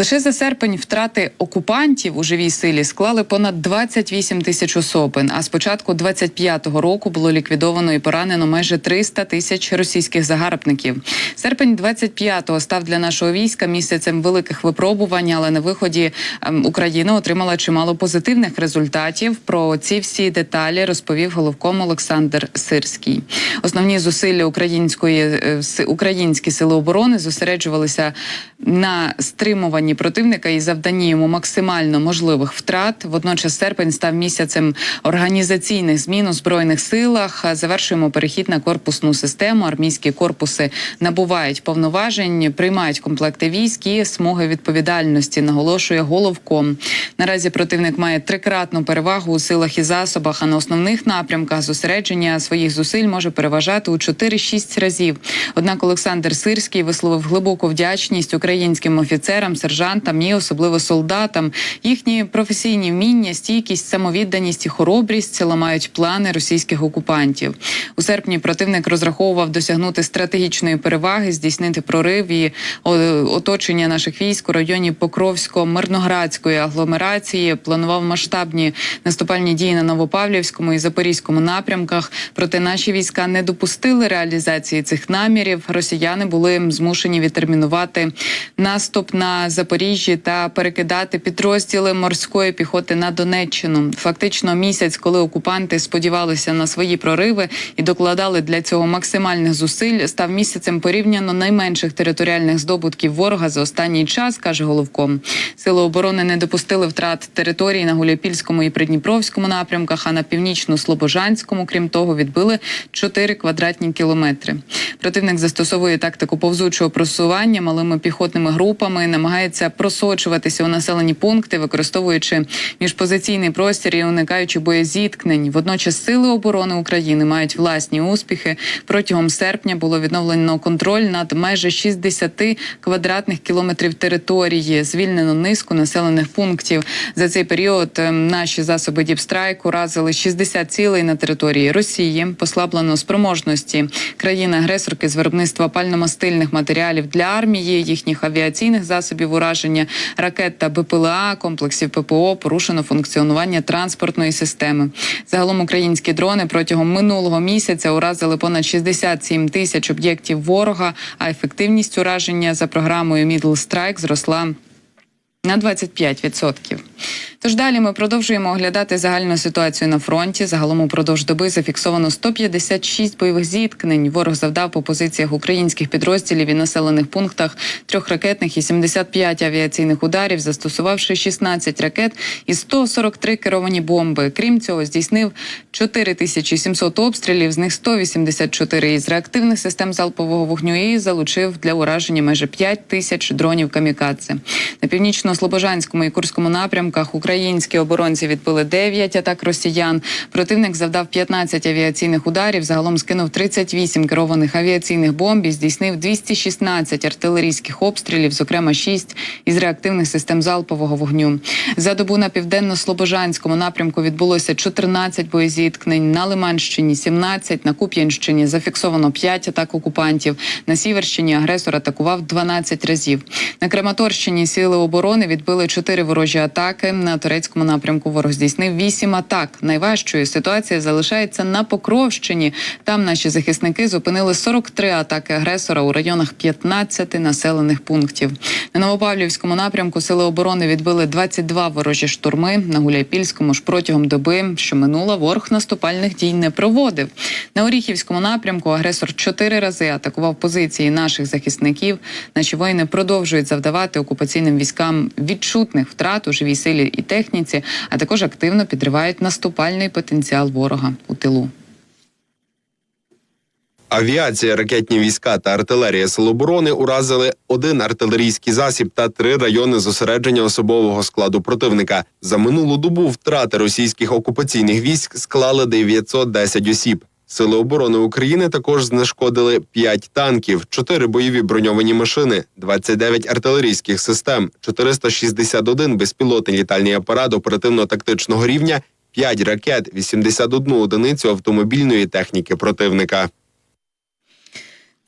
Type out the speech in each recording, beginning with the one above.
Лише за серпень втрати окупантів у живій силі склали понад 28 тисяч особин. А з початку 25-го року було ліквідовано і поранено майже 300 тисяч російських загарбників. Серпень 25-го став для нашого війська місяцем великих випробувань, але на виході ем, Україна отримала чимало позитивних результатів. Про ці всі деталі розповів головком Олександр Сирський. Основні зусилля української е, українські сили оборони зосереджувалися на стримуванні противника і завданні йому максимально можливих втрат. Водночас серпень став місяцем організаційних змін у збройних силах. Завершуємо перехід на корпусну систему. Армійські корпуси набувають повноважень, приймають комплекти військ і смуги відповідальності. Наголошує головком. Наразі противник має трикратну перевагу у силах і засобах. А на основних напрямках зосередження своїх зусиль може переважати у 4-6 разів. Однак Олександр Сирський висловив глибоку вдячність українським офіцерам, сержантам і особливо солдатам. Їхні професійні вміння, стійкість, самовідданість і хоробрість ламають плани російських окупантів. У серпні противник розраховував досягнути стратегічної переваги, здійснити прорив і оточення наших військ у районі Покровсько-Мирноградської агломерації. Планував масштабні наступальні дії на Новопавлівському і Запорізькому напрямках. Проте наші війська не допустили реалізації цих намірів. Росіяни були змушені відтермінувати наступ на Запоріжжі та перекидати підрозділи морської піхоти на Донеччину. Фактично місяць, коли окупанти сподівалися на свої прориви і докладали для цього максимальних зусиль, став місяцем порівняно найменших територіальних здобутків ворога за останній час, каже головком. Сили оборони не допустили втрат території на Гуляпільському і Придніпровському напрямках, а на північно-слобожанському, крім того, відбили 4 квадратні кілометри. Противник застосовує тактику повзучого просування малими піхотними групами, намагається просочуватися у населені пункти, використовуючи міжпозиційний простір і уникаючи боєзіткнень. Водночас сили оборони України мають власні успіхи. Протягом серпня було відновлено контроль над майже 60 квадратних кілометрів території. Звільнено низку населених пунктів. За цей період ем, наші засоби Діпстрайк уразили 60 цілей на території Росії, послаблено спроможності країни-агресорки з виробництва пальномастильних матеріалів для армії, їхніх авіаційних засобів ураження, ракет та БПЛА, комплексів ППО, порушено функціонування транспортної системи. Загалом українські дрони протягом минулого місяця уразили понад 67 тисяч об'єктів ворога, а ефективність ураження за програмою Middle Strike зросла на 25%. Тож далі ми продовжуємо оглядати загальну ситуацію на фронті. Загалом упродовж доби зафіксовано 156 бойових зіткнень. Ворог завдав по позиціях українських підрозділів і населених пунктах трьох ракетних і 75 авіаційних ударів, застосувавши 16 ракет і 143 керовані бомби. Крім цього, здійснив 4700 обстрілів, з них 184 із реактивних систем залпового вогню і залучив для ураження майже 5 тисяч дронів камікадзе. На північно-слобожанському і курському напрямках українські оборонці відбили 9 атак росіян. Противник завдав 15 авіаційних ударів. Загалом скинув 38 керованих авіаційних бомб і здійснив 216 артилерійських обстрілів, зокрема 6 із реактивних систем залпового вогню. За добу на південно-слобожанському напрямку відбулося 14 боєзіткнень. На Лиманщині 17, на Куп'янщині зафіксовано 5 атак окупантів. На Сіверщині агресор атакував 12 разів. На Краматорщині сили оборони відбили 4 ворожі атаки. На турецькому напрямку ворог здійснив 8 атак. Найважчою ситуація залишається на Покровщині. Там наші захисники зупинили 43 атаки агресора у районах 15 населених пунктів. На Новопавлівському напрямку сили оборони відбили 22 ворожі штурми. На Гуляйпільському ж протягом доби, що минула, ворог наступальних дій не проводив. На Оріхівському напрямку агресор чотири рази атакував позиції наших захисників. Наші воїни продовжують завдавати окупаційним військам відчутних втрат у живій силі і техніці, а також активно підривають наступальний потенціал ворога у тилу. Авіація, ракетні війська та артилерія Сил оборони уразили один артилерійський засіб та три райони зосередження особового складу противника. За минулу добу втрати російських окупаційних військ склали 910 осіб. Сили оборони України також знешкодили 5 танків, 4 бойові броньовані машини, 29 артилерійських систем, 461 безпілотний літальний апарат оперативно-тактичного рівня, 5 ракет, 81 одиницю автомобільної техніки противника.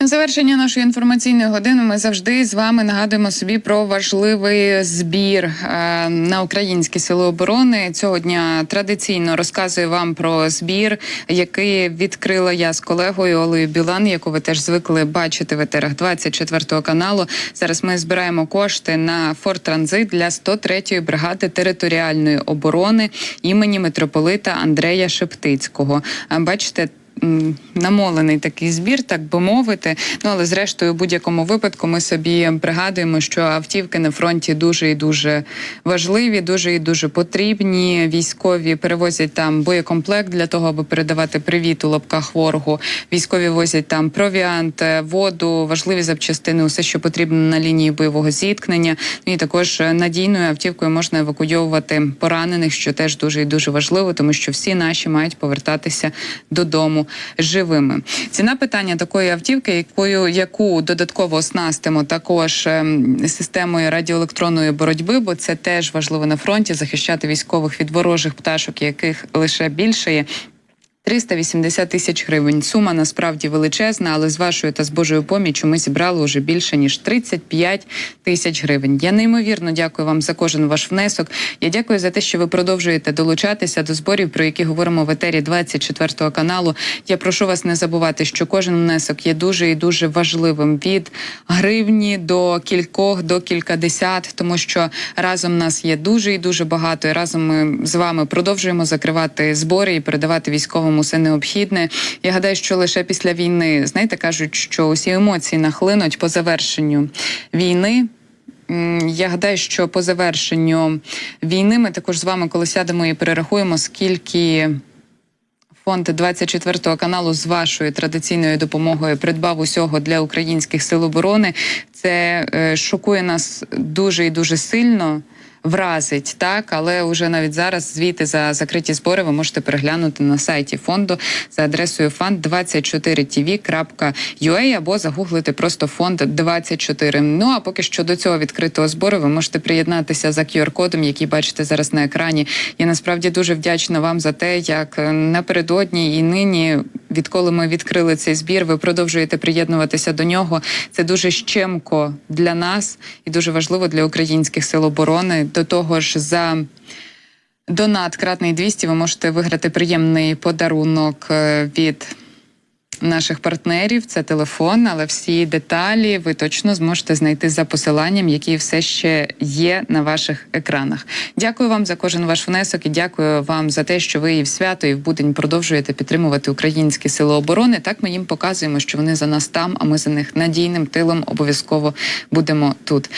Завершення нашої інформаційної години ми завжди з вами нагадуємо собі про важливий збір е, на українські сили оборони. Цього дня традиційно розказую вам про збір, який відкрила я з колегою Олею Білан, яку ви теж звикли бачити в етерах 24 каналу. Зараз ми збираємо кошти на Форт Транзит для 103-ї бригади територіальної оборони імені митрополита Андрея Шептицького. А, Бачите. Намолений такий збір, так би мовити. Ну але зрештою, в будь-якому випадку, ми собі пригадуємо, що автівки на фронті дуже і дуже важливі, дуже і дуже потрібні. Військові перевозять там боєкомплект для того, аби передавати привіт у лапках ворогу. Військові возять там провіант, е, воду, важливі запчастини, усе, що потрібно на лінії бойового зіткнення. Ну і також е, надійною автівкою можна евакуйовувати поранених, що теж дуже і дуже важливо, тому що всі наші мають повертатися додому живими. Ціна питання такої автівки, якою яку додатково оснастимо також ем, системою радіоелектронної боротьби, бо це теж важливо на фронті захищати військових від ворожих пташок, яких лише більше є. 380 тисяч гривень. Сума насправді величезна, але з вашою та з Божою поміччю ми зібрали уже більше ніж 35 тисяч гривень. Я неймовірно дякую вам за кожен ваш внесок. Я дякую за те, що ви продовжуєте долучатися до зборів, про які говоримо в етері 24 каналу. Я прошу вас не забувати, що кожен внесок є дуже і дуже важливим від гривні до кількох до кількадесят, тому що разом нас є дуже і дуже багато. І разом ми з вами продовжуємо закривати збори і передавати військовим усе необхідне. Я гадаю, що лише після війни, знаєте, кажуть, що усі емоції нахлинуть по завершенню війни. Я гадаю, що по завершенню війни ми також з вами, коли сядемо і перерахуємо, скільки фонд 24 каналу з вашою традиційною допомогою придбав усього для українських сил оборони. Це е, шокує нас дуже і дуже сильно. Вразить так, але вже навіть зараз звіти за закриті збори ви можете переглянути на сайті фонду за адресою fund24tv.ua або загуглити просто фонд 24. Ну а поки що до цього відкритого збору ви можете приєднатися за QR-кодом, який бачите зараз на екрані. Я насправді дуже вдячна вам за те, як е, напередодні і нині, відколи ми відкрили цей збір, ви продовжуєте приєднуватися до нього. Це дуже щемко для нас і дуже важливо для українських сил оборони. До того ж, за донат кратний 200 ви можете виграти приємний подарунок е, від. Наших партнерів це телефон, але всі деталі ви точно зможете знайти за посиланням, які все ще є на ваших екранах. Дякую вам за кожен ваш внесок і дякую вам за те, що ви і в свято, і в будень продовжуєте підтримувати українські сили оборони. Так ми їм показуємо, що вони за нас там, а ми за них надійним тилом обов'язково будемо тут.